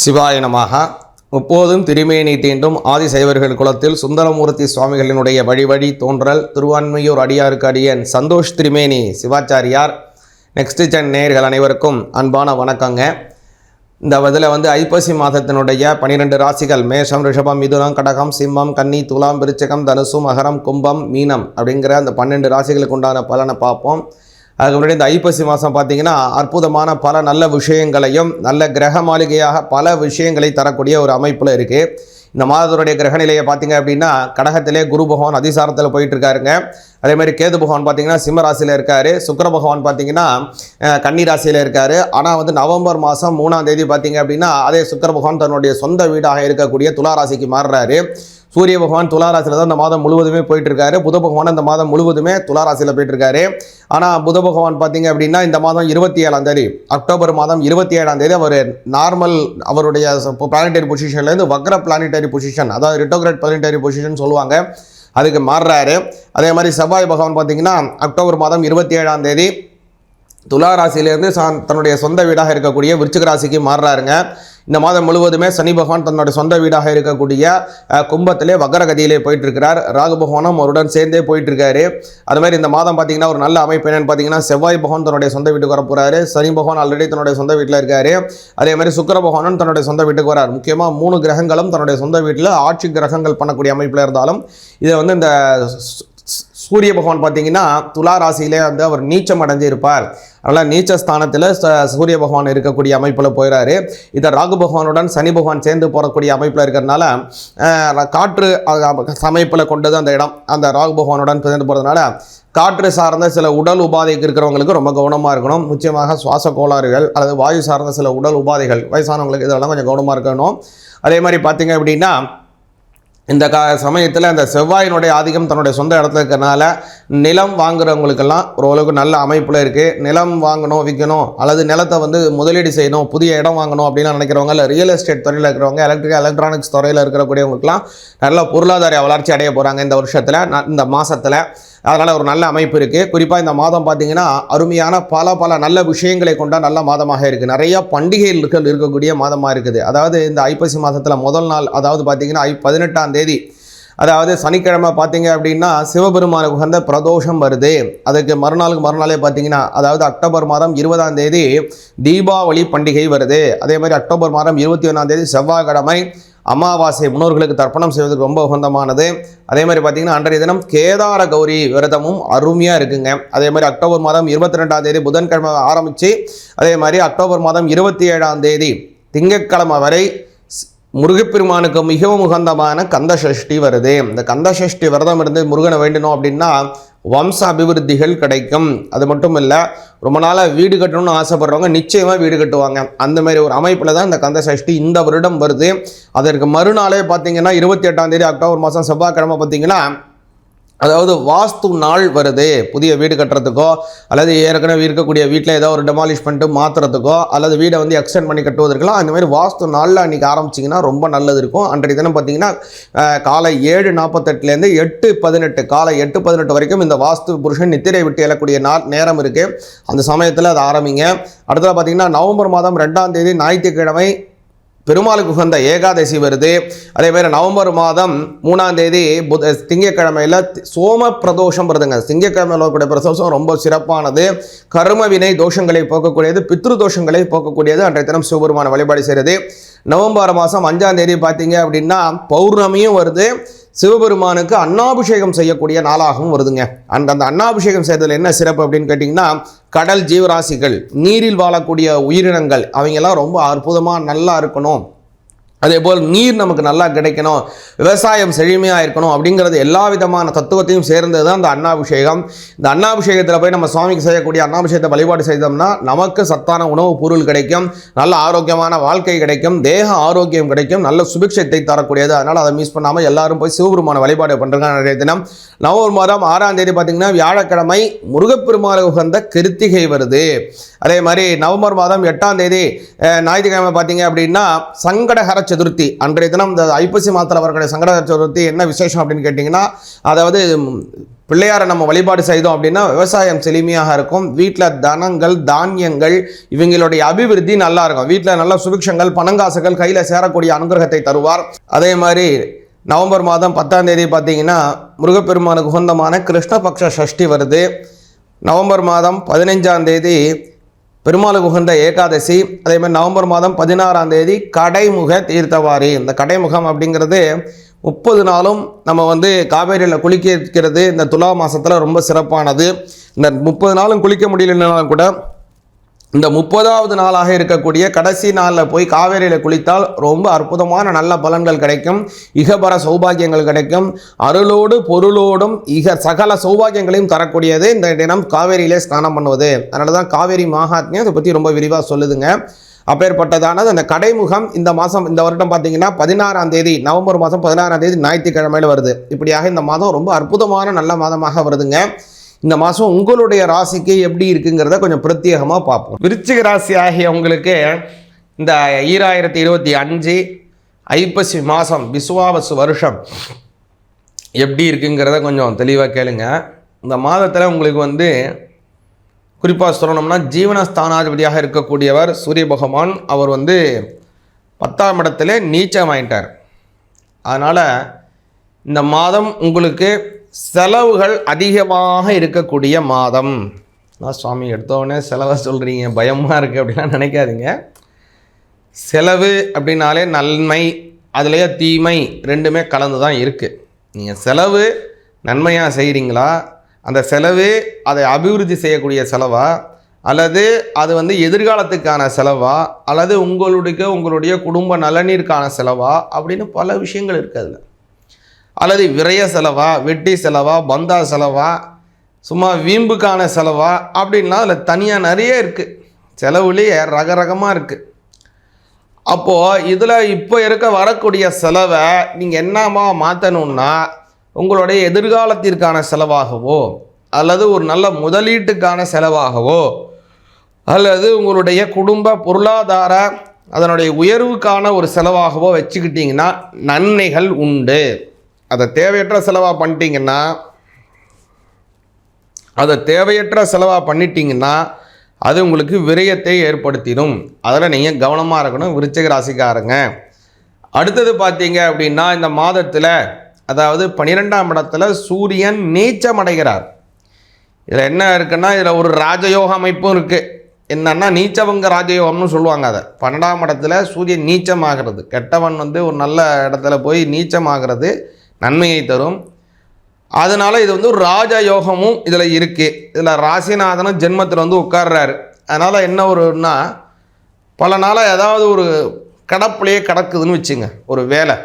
சிவாயனமாக முப்போதும் திருமேனி தீண்டும் ஆதிசைவர்கள் குலத்தில் சுந்தரமூர்த்தி சுவாமிகளினுடைய வழிவழி தோன்றல் திருவான்மையூர் அடியாருக்கு அடியன் சந்தோஷ் திருமேனி சிவாச்சாரியார். நெக்ஸ்ட் ஜன் நேயர்கள் அனைவருக்கும் அன்பான வணக்கங்க. இந்த இதில் வந்து ஐப்பசி மாதத்தினுடைய பனிரெண்டு ராசிகள் மேஷம் ரிஷபம் மிதுனம் கடகம் சிம்மம் கன்னி துலாம் விருச்சகம் தனுசு மகரம் கும்பம் மீனம் அப்படிங்கிற அந்த பன்னெண்டு ராசிகளுக்கு உண்டான பலனை பார்ப்போம். அதுக்கு முன்னாடி இந்த ஐப்பசி மாதம் பார்த்தீங்கன்னா அற்புதமான பல நல்ல விஷயங்களையும் நல்ல கிரக மாளிகையாக பல விஷயங்களை தரக்கூடிய ஒரு அமைப்பில் இருக்குது இந்த மாதத்துடைய கிரக நிலையை பார்த்தீங்க அப்படின்னா கடகத்திலே குரு பகவான் அதிசாரத்தில் போயிட்டு இருக்காருங்க அதே மாதிரி கேது பகவான் பார்த்தீங்கன்னா சிம்ம ராசியில் இருக்காரு. சுக்கிர பகவான் பார்த்தீங்கன்னா கன்னி ராசியில் இருக்கார். ஆனால் வந்து நவம்பர் மாதம் மூணாம் தேதி பார்த்தீங்க அப்படின்னா அதே சுக்கர பகவான் தன்னுடைய சொந்த வீடாக இருக்கக்கூடிய துலா ராசிக்கு மாறுறாரு. சூரிய பகவான் துளாராசியில் தான் இந்த மாதம் முழுவதுமே போயிட்டு இருக்காரு புத பகவான் இந்த மாதம் முழுவதுமே துளாராசியில் போயிட்டுருக்காரு. போயிட்டு இருக்காரு ஆனால் புத பகவான் பார்த்தீங்க அப்படின்னா இந்த மாதம் இருபத்தி ஏழாம் தேதி அக்டோபர் மாதம் இருபத்தி ஏழாம் தேதி அவர் நார்மல் அவருடைய பிளானட்டரி பொசிஷன்லேருந்து வக்ர பிளானட்டரி பொசிஷன் அதாவது ரிட்டோகிரேட் பிளானட்டரி பொசிஷன் சொல்லுவாங்க. அதுக்கு மாறுறாரு. அதே மாதிரி செவ்வாய் பகவான் பார்த்தீங்கன்னா அக்டோபர் மாதம் இருபத்தி ஏழாம் தேதி துலா ராசியிலேருந்து தன்னுடைய சொந்த வீடாக இருக்கக்கூடிய விருச்சிக ராசிக்கு மாறுறாருங்க. இந்த மாதம் முழுவதுமே சனி பகவான் தன்னுடைய சொந்த வீடாக இருக்கக்கூடிய கும்பத்திலே வக்கரகதியிலே போயிட்டு இருக்கிறார் ராகு பகவானும் அவருடன் சேர்ந்தே போயிட்டு இருக்காரு அது மாதிரி இந்த மாதம் பார்த்தீங்கன்னா ஒரு நல்ல அமைப்பு என்னன்னு பார்த்தீங்கன்னா செவ்வாய் பகவான் தன்னுடைய சொந்த வீட்டுக்கு வர போறாரு சனி பகவான் ஆல்ரெடி தன்னுடைய சொந்த வீட்டில் இருக்காரு. அதே மாதிரி சுக்கர பகவானும் தன்னுடைய சொந்த வீட்டுக்கு வரார். முக்கியமாக மூணு கிரகங்களும் தன்னுடைய சொந்த வீட்டில் ஆட்சி கிரகங்கள் பண்ணக்கூடிய அமைப்பில் இருந்தாலும் இதை வந்து இந்த சூரிய பகவான் பார்த்தீங்கன்னா துலா ராசியிலே வந்து அவர் நீச்சம் அடைஞ்சு இருப்பார் அதனால் நீச்ச ஸ்தானத்தில் ச- சூரிய பகவான் இருக்கக்கூடிய அமைப்பில் போயிறாரு. இதை ராகு பகவானுடன் சனி பகவான் சேர்ந்து போகக்கூடிய அமைப்பில் இருக்கிறதுனால காற்று அமைப்பில் கொண்டது அந்த இடம். அந்த ராகு பகவானுடன் சேர்ந்து போகிறதுனால காற்று சார்ந்த சில உடல் உபாதைக்கு இருக்கிறவங்களுக்கு ரொம்ப கவனமாக இருக்கணும். முக்கியமாக சுவாச கோளாறுகள் அல்லது வாயு சார்ந்த சில உடல் உபாதைகள் வயசானவங்களுக்கு இதெல்லாம் கொஞ்சம் கவனமாக இருக்கணும். அதே மாதிரி பார்த்தீங்க அப்படின்னா இந்த கா சமயத்தில் அந்த செவ்வாயினுடைய ஆதிக்கம் தன்னுடைய சொந்த இடத்துல இருக்கிறனால நிலம் வாங்குறவங்களுக்கெல்லாம் ஓரளவுக்கு நல்ல அமைப்பில் இருக்குது நிலம் வாங்கணும் விற்கணும் அல்லது நிலத்தை வந்து முதலீடு செய்யணும் புதிய இடம் வாங்கணும் அப்படின்னு நினைக்கிறவங்க இல்லை ரியல் எஸ்டேட் துறையில் இருக்கிறவங்க எலக்ட்ரிக் எலக்ட்ரானிக்ஸ் துறையில் இருக்கக்கூடியவங்களுக்குலாம் நல்ல பொருளாதார வளர்ச்சி அடைய போகிறாங்க இந்த வருஷத்தில் இந்த மாதத்தில் அதனால் ஒரு நல்ல அமைப்பு இருக்குது குறிப்பாக இந்த மாதம் பார்த்தீங்கன்னா அருமையான பல பல நல்ல விஷயங்களை கொண்ட நல்ல மாதமாக இருக்குது நிறையா பண்டிகைகள் இருக்கக்கூடிய மாதமாக இருக்குது. அதாவது இந்த ஐப்பசி மாதத்தில் முதல் நாள் அதாவது பார்த்தீங்கன்னா ஐ பதினெட்டாம் தேதி. அதாவது சனிக்கிழமை பார்த்தீங்க அப்படின்னா சிவபெருமானுக்கு உகந்த பிரதோஷம் வருது. அதுக்கு மறுநாளுக்கு மறுநாளே பார்த்தீங்கன்னா அதாவது அக்டோபர் மாதம் இருபதாம் தேதி தீபாவளி பண்டிகை வருது. அதே மாதிரி அக்டோபர் மாதம் இருபத்தி ஒன்றாம் தேதி செவ்வாய்க்கிழமை அமாவாசை முன்னோர்களுக்கு தர்ப்பணம் செய்வதற்கு ரொம்ப உகந்தமானது. அதே மாதிரி பார்த்தீங்கன்னா அன்றைய தினம் கேதார கௌரி விரதமும் அருமையாக இருக்குங்க. அதே மாதிரி அக்டோபர் மாதம் இருபத்தி ரெண்டாம் தேதி புதன்கிழமை ஆரம்பித்து அதே மாதிரி அக்டோபர் மாதம் இருபத்தி ஏழாம் தேதி திங்கட்கிழமை வரை முருகப்பெருமானுக்கு மிகவும் உகந்தமான கந்த சஷ்டி வருது. இந்த கந்த சஷ்டி விரதம் இருந்து முருகனை வேண்டணும் அப்படின்னா வம்ச அபிவிருத்திகள் கிடைக்கும். அது மட்டும் இல்லை ரொம்ப நாளாக வீடு கட்டணும்னு ஆசைப்படுறவங்க நிச்சயமாக வீடு கட்டுவாங்க. அந்த மாதிரி ஒரு அமைப்பில் தான் இந்த கந்த சஷ்டி இந்த வருடம் வருது. அதற்கு மறுநாளே பார்த்தீங்கன்னா இருபத்தி எட்டாம் தேதி அக்டோபர் மாதம் செவ்வாய்க்கிழமை பார்த்தீங்கன்னா அதாவது வாஸ்து நாள் வருது புதிய வீடு கட்டுறதுக்கோ அல்லது ஏற்கனவே இருக்கக்கூடிய வீட்டில் ஏதோ ஒரு டெமாலிஷ் பண்ணிட்டு மாற்றுறதுக்கோ அல்லது வீடை வந்து எக்ஸ்டெண்ட் பண்ணி கட்டுவதற்கெல்லாம் அந்த மாதிரி வாஸ்து நாளில் அன்றைக்கி ஆரம்பிச்சிங்கன்னா ரொம்ப நல்லது இருக்கும். அன்றைய தினம் பார்த்தீங்கன்னா காலை ஏழு நாற்பத்தெட்டுலேருந்து எட்டு பதினெட்டு காலை எட்டு பதினெட்டு வரைக்கும் இந்த வாஸ்து புருஷன் நித்திரை விட்டு எழக்கூடிய நாள் நேரம் இருக்குது அந்த சமயத்தில் அதை ஆரம்பிங்க. அடுத்தது பார்த்தீங்கன்னா நவம்பர் மாதம் ரெண்டாம் தேதி ஞாயிற்றுக்கிழமை பெருமாளுக்கு உகந்த ஏகாதசி வருது. அதே மாதிரி நவம்பர் மாதம் மூணாம் தேதி புத திங்கக்கிழமையில் சோம பிரதோஷம் வருதுங்க. திங்கக்கிழமையில் வரக்கூடிய பிரதோஷம் ரொம்ப சிறப்பானது. கர்ம வினை தோஷங்களை போக்கக்கூடியது பித்ரு தோஷங்களை போக்கக்கூடியது. அன்றைய தினம் சிவபெருமான வழிபாடு செய்கிறது நவம்பர் மாதம் அஞ்சாம் தேதி பார்த்தீங்க அப்படின்னா பௌர்ணமியும் வருது. சிவபெருமானுக்கு அன்னாபிஷேகம் செய்யக்கூடிய நாளாகவும் வருதுங்க. அந்த அந்த அன்னாபிஷேகம் செய்ததில் என்ன சிறப்பு அப்படின்னு கேட்டிங்கன்னா கடல் ஜீவராசிகள் நீரில் வாழக்கூடிய உயிரினங்கள் அவங்கெல்லாம் ரொம்ப அற்புதமாக நல்லா இருக்கணும். அதே போல் நீர் நமக்கு நல்லா கிடைக்கணும் விவசாயம் செழுமையாக இருக்கணும் அப்படிங்கிறது எல்லா விதமான தத்துவத்தையும் சேர்ந்தது தான் இந்த அன்னாபிஷேகம். இந்த அன்னாபிஷேகத்தில் போய் நம்ம சுவாமிக்கு செய்யக்கூடிய அன்னாபிஷேகத்தை வழிபாடு செய்தோம்னா நமக்கு சத்தான உணவுப் பொருள் கிடைக்கும் நல்ல ஆரோக்கியமான வாழ்க்கை கிடைக்கும் தேக ஆரோக்கியம் கிடைக்கும் நல்ல சுபிக்ஷத்தை தரக்கூடியது. அதனால் அதை மிஸ் பண்ணாமல் எல்லாரும் போய் சிவபெருமான வழிபாடு பண்ணுறாங்க நிறைய தினம். நவம்பர் மாதம் ஆறாம் தேதி பார்த்தீங்கன்னா வியாழக்கிழமை முருகப்பெருமாள் உகந்த கிருத்திகை வருது. அதே மாதிரி நவம்பர் மாதம் எட்டாம் தேதி ஞாயிற்றுக்கிழமை பார்த்தீங்க அப்படின்னா சங்கடகர சதுர்த்தி. அன்றைய தினம் இந்த ஐப்பசி மாதத்தில் வரக்கூடிய சங்கடகர சதுர்த்தி என்ன விசேஷம் அப்படின்னு கேட்டிங்கன்னா அதாவது பிள்ளையாரை நம்ம வழிபாடு செய்தோம் அப்படின்னா விவசாயம் செழுமையாக இருக்கும். வீட்டில் தனங்கள் தானியங்கள் இவங்களுடைய அபிவிருத்தி நல்லா இருக்கும். வீட்டில் நல்ல சுபிக்ஷங்கள் பணங்காசுகள் கையில் சேரக்கூடிய அனுகிரகத்தை தருவார். அதே மாதிரி நவம்பர் மாதம் பத்தாம் தேதி பார்த்தீங்கன்னா முருகப்பெருமானுக்கு உகந்தமான கிருஷ்ணபக்ஷ சஷ்டி வருது. நவம்பர் மாதம் பதினைஞ்சாம் தேதி பெருமாளுக்கு உகந்த ஏகாதசி அதே மாதிரி நவம்பர் மாதம் பதினாறாம் தேதி கடைமுக தீர்த்தவாரி. இந்த கடைமுகம் அப்படிங்கிறது முப்பது நாளும் நம்ம வந்து காவேரியில் குளிக்க இருக்கிறது இந்த துலா மாதத்தில் ரொம்ப சிறப்பானது. இந்த முப்பது நாளும் குளிக்க முடியலனாலும் கூட இந்த முப்பதாவது நாளாக இருக்கக்கூடிய கடைசி நாளில் போய் காவேரியில் குளித்தால் ரொம்ப அற்புதமான நல்ல பலன்கள் கிடைக்கும். இகபர சௌபாகியங்கள் கிடைக்கும். அருளோடு பொருளோடும் இக சகல சௌபாகியங்களையும் தரக்கூடியது இந்த தினம் காவேரியிலே ஸ்நானம் பண்ணுவது. அதனால தான் காவேரி மகாத்மியம் அதை பற்றி ரொம்ப விரிவாக சொல்லுதுங்க. அப்பேற்பட்டதானது அந்த கடைமுகம் இந்த மாதம் இந்த வருடம் பார்த்தீங்கன்னா பதினாறாம் தேதி நவம்பர் மாதம் பதினாறாம் தேதி ஞாயிற்றுக்கிழமையில் வருது. இப்படியாக இந்த மாதம் ரொம்ப அற்புதமான நல்ல மாதமாக வருதுங்க. இந்த மாதம் உங்களுடைய ராசிக்கு எப்படி இருக்குங்கிறத கொஞ்சம் பிரத்யேகமாக பார்ப்போம். விருச்சிக ராசி ஆகிய உங்களுக்கு இந்த ஈராயிரத்தி இருபத்தி அஞ்சு ஐப்பசி மாதம் விசுவாவசு வருஷம் எப்படி இருக்குங்கிறத கொஞ்சம் தெளிவாக கேளுங்க. இந்த மாதத்தில் உங்களுக்கு வந்து குறிப்பாக சொல்லணும்னா ஜீவனஸ்தானாதிபதியாக இருக்கக்கூடியவர் சூரிய பகவான் அவர் வந்து பத்தாம் இடத்துல வாங்கிட்டார். அதனால் இந்த மாதம் உங்களுக்கு செலவுகள் அதிகமாக இருக்கக்கூடிய மாதம். நான் சுவாமி எடுத்தோடனே செலவை சொல்கிறீங்க பயமாக இருக்குது அப்படிலாம் நினைக்காதீங்க. செலவு அப்படின்னாலே நன்மை அதுலேயே தீமை ரெண்டுமே கலந்து தான் இருக்குது நீங்கள் செலவு நன்மையாக செய்கிறீங்களா அந்த செலவு அதை அபிவிருத்தி செய்யக்கூடிய செலவா? அல்லது அது வந்து எதிர்காலத்துக்கான செலவா? அல்லது உங்களுடைய உங்களுடைய குடும்ப நலனிற்கான செலவா? அப்படின்னு பல விஷயங்கள் இருக்குது அதில். அல்லது விரய செலவா வெட்டி செலவா பந்தா செலவா சும்மா வீம்புக்கான செலவா அப்படின்லாம் அதில் தனியாக நிறைய இருக்குது செலவுலேயே ரக ரகமாக இருக்குது அப்போது இதில் இப்போ இருக்க வரக்கூடிய செலவை நீங்கள் என்னமா மாற்றணுன்னா உங்களுடைய எதிர்காலத்திற்கான செலவாகவோ அல்லது ஒரு நல்ல முதலீட்டுக்கான செலவாகவோ அல்லது உங்களுடைய குடும்ப பொருளாதார அதனுடைய உயர்வுக்கான ஒரு செலவாகவோ வச்சுக்கிட்டிங்கன்னா நன்மைகள் உண்டு. அதை தேவையற்ற செலவாக பண்ணிட்டீங்கன்னா அதை தேவையற்ற செலவாக பண்ணிட்டீங்கன்னா அது உங்களுக்கு விரயத்தை ஏற்படுத்திடும். அதில் நீங்கள் கவனமாக இருக்கணும் விருச்சிக ராசிக்காரங்க. அடுத்தது பார்த்தீங்க அப்படின்னா இந்த மாதத்தில் அதாவது பன்னிரெண்டாம் இடத்துல சூரியன் நீச்சம் அடைகிறார். இதில் என்ன இருக்குன்னா இதில் ஒரு ராஜயோக அமைப்பும் இருக்குது என்னன்னா நீச்சவங்க ராஜயோகம்னு சொல்லுவாங்க அதை. பன்னெண்டாம் இடத்துல சூரியன் நீச்சமாகிறது. கெட்டவன் வந்து ஒரு நல்ல இடத்துல போய் நீச்சமாகிறது. நன்மையை தரும். அதனால் இது வந்து ஒரு ராஜயோகமும் இதில் இருக்குது இதில் ராசிநாதனும் ஜென்மத்தில் வந்து உட்கார்றாரு. அதனால் என்ன ஒருன்னா பல நாளாக ஏதாவது ஒரு கடப்புலையே கிடக்குதுன்னு வச்சுங்க ஒரு வேலை.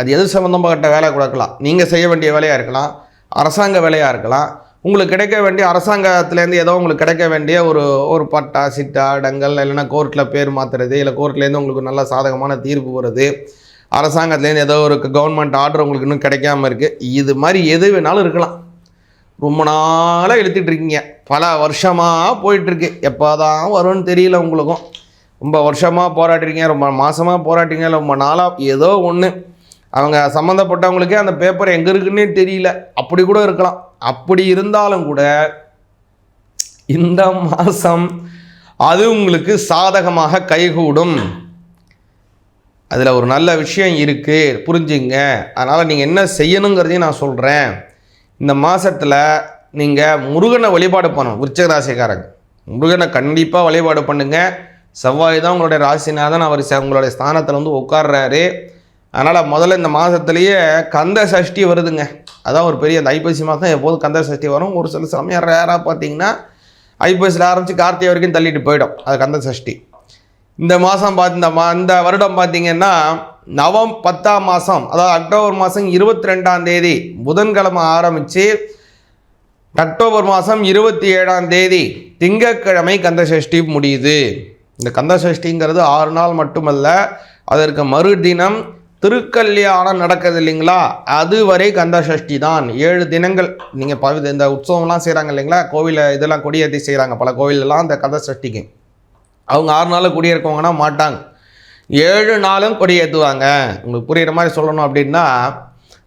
அது எது சம்மந்தப்பட்ட வேலை கொடுக்கலாம் நீங்கள் செய்ய வேண்டிய வேலையாக இருக்கலாம். அரசாங்க வேலையாக இருக்கலாம். உங்களுக்கு கிடைக்க வேண்டிய அரசாங்கத்துலேருந்து ஏதோ உங்களுக்கு கிடைக்க வேண்டிய ஒரு ஒரு பட்டா சிட்டா இடங்கள் இல்லைன்னா கோர்ட்டில் பேர் மாற்றுறது இல்லை கோர்ட்லேருந்து உங்களுக்கு நல்ல சாதகமான தீர்ப்பு வருது. அரசாங்கத்துலேருந்து ஏதோ ஒரு கவர்மெண்ட் ஆர்டர் உங்களுக்கு இன்னும் கிடைக்காம இருக்குது இது மாதிரி எது வேணாலும் இருக்கலாம். ரொம்ப நாளாக இழுத்திட்டுருக்கீங்க பல வருஷமாக போயிட்டுருக்கு எப்போ தான் வரும்னு தெரியல உங்களுக்கும். ரொம்ப வருஷமாக போராட்டிருக்கீங்க ரொம்ப மாதமாக போராட்டிங்க ரொம்ப நாளாக ஏதோ ஒன்று அவங்க சம்மந்தப்பட்டவங்களுக்கே அந்த பேப்பர் எங்கே இருக்குன்னே தெரியல. அப்படி கூட இருக்கலாம். அப்படி இருந்தாலும் கூட இந்த மாதம் அது உங்களுக்கு சாதகமாக கைகூடும். அதில் ஒரு நல்ல விஷயம் இருக்குது புரிஞ்சுங்க. அதனால் நீங்கள் என்ன செய்யணுங்கிறதையும் நான் சொல்கிறேன் இந்த மாதத்தில் நீங்கள் முருகனை வழிபாடு பண்ணணும் விருச்சக ராசிக்காரங்க முருகனை கண்டிப்பாக வழிபாடு பண்ணுங்கள் செவ்வாய் தான் உங்களுடைய ராசிநாதன் அவர் உங்களுடைய ஸ்தானத்தில் வந்து உட்கார்றாரு. அதனால் முதல்ல இந்த மாதத்துலேயே கந்த சஷ்டி வருதுங்க. அதான் ஒரு பெரிய அந்த ஐப்பசி மாதம் எப்போதும் கந்த சஷ்டி வரும். ஒரு சில சமயம் ரேராக பார்த்தீங்கன்னா ஐப்பசியில் ஆரம்பித்து கார்த்திகை வரைக்கும் தள்ளிட்டு போயிடும். அது கந்த சஷ்டி. இந்த மாதம் பார்த்து இந்த மா இந்த வருடம் பார்த்திங்கன்னா நவம் பத்தாம் மாதம் அதாவது அக்டோபர் மாதம் இருபத்தி ரெண்டாம் தேதி புதன்கிழமை ஆரம்பித்து அக்டோபர் மாதம் இருபத்தி ஏழாம் தேதி திங்கட்கிழமை கந்த சஷ்டி முடியுது. இந்த கந்த சஷ்டிங்கிறது ஆறு நாள் மட்டுமல்ல அதற்கு மறுதினம் திருக்கல்யாணம் நடக்குது இல்லைங்களா? அதுவரை கந்த சஷ்டி தான். ஏழு தினங்கள் நீங்கள் பவி இந்த உற்சவம்லாம் செய்கிறாங்க இல்லைங்களா? கோவிலில் இதெல்லாம் கொடியேற்றி செய்கிறாங்க பல கோவிலெல்லாம் அந்த கந்த சஷ்டிக்கு அவங்க ஆறு நாளில் குடியிருக்கவங்கன்னா மாட்டாங்க. ஏழு நாளும் கொடி ஏற்றுவாங்க உங்களுக்கு புரிகிற மாதிரி சொல்லணும் அப்படின்னா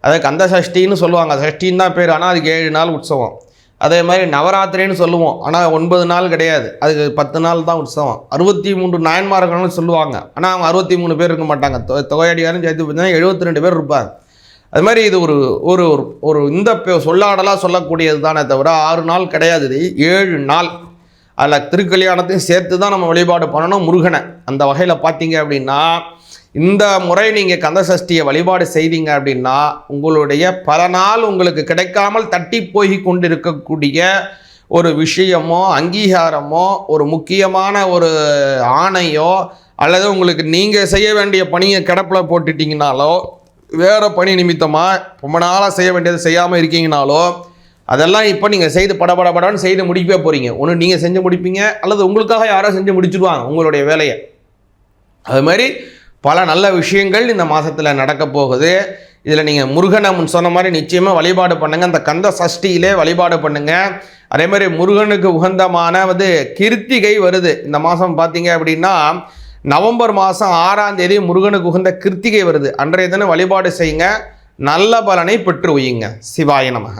அதை கந்த சஷ்டின்னு சொல்லுவாங்க. சஷ்டின்னு தான் பேர் ஆனால் அதுக்கு ஏழு நாள் உற்சவம். அதே மாதிரி நவராத்திரின்னு சொல்லுவோம். ஆனால் ஒன்பது நாள் கிடையாது. அதுக்கு பத்து நாள் தான் உற்சவம். அறுபத்தி மூன்று நாயன்மார்கள்னு சொல்லுவாங்க. ஆனால் அவங்க அறுபத்தி மூணு பேர் இருக்க மாட்டாங்க. தொ- தொகையடியாரும் சேர்த்து பார்த்தீங்கன்னா எழுபத்தி ரெண்டு பேர் இருப்பாங்க. அது மாதிரி இது ஒரு ஒரு ஒரு- ஒரு இந்த சொல்லாடலாக சொல்லக்கூடியது தானே தவிர ஆறு நாள் கிடையாது. இது ஏழு நாள். அதில் திருக்கல்யாணத்தையும் சேர்த்து தான் நம்ம வழிபாடு பண்ணணும் முருகனை. அந்த வகையில் பார்த்தீங்க அப்படின்னா இந்த முறை நீங்கள் கந்த சஷ்டியை வழிபாடு செய்தீங்க அப்படின்னா உங்களுடைய பல நாள் உங்களுக்கு கிடைக்காமல் தட்டி போய் கொண்டிருக்கக்கூடிய ஒரு விஷயமோ அங்கீகாரமோ ஒரு முக்கியமான ஒரு ஆணையோ அல்லது உங்களுக்கு நீங்கள் செய்ய வேண்டிய பணியை கிடப்பில் போட்டுட்டிங்கனாலோ வேறு பணி நிமித்தமாக ரொம்ப நாளாக செய்ய வேண்டியது செய்யாமல் இருக்கீங்கனாலோ அதெல்லாம் இப்போ நீங்கள் செய்து படபடபடன்னு செய்து முடிக்கவே போகிறீங்க ஒன்று நீங்கள் செஞ்சு முடிப்பீங்க அல்லது உங்களுக்காக யாரோ செஞ்சு முடிச்சிடுவாங்க உங்களுடைய வேலையை. அது மாதிரி பல நல்ல விஷயங்கள் இந்த மாதத்தில் நடக்க போகுது. இதில் நீங்கள் முருகனை முன் சொன்ன மாதிரி நிச்சயமாக வழிபாடு பண்ணுங்கள் அந்த கந்த சஷ்டியிலே வழிபாடு பண்ணுங்கள் அதே மாதிரி முருகனுக்கு உகந்தமான வந்து கிருத்திகை வருது. இந்த மாதம் பார்த்தீங்க அப்படின்னா நவம்பர் மாதம் ஆறாம் தேதி முருகனுக்கு உகந்த கிருத்திகை வருது. அன்றைய தினம் வழிபாடு செய்யுங்க. நல்ல பலனை பெற்று வையுங்க சிவாய நமக.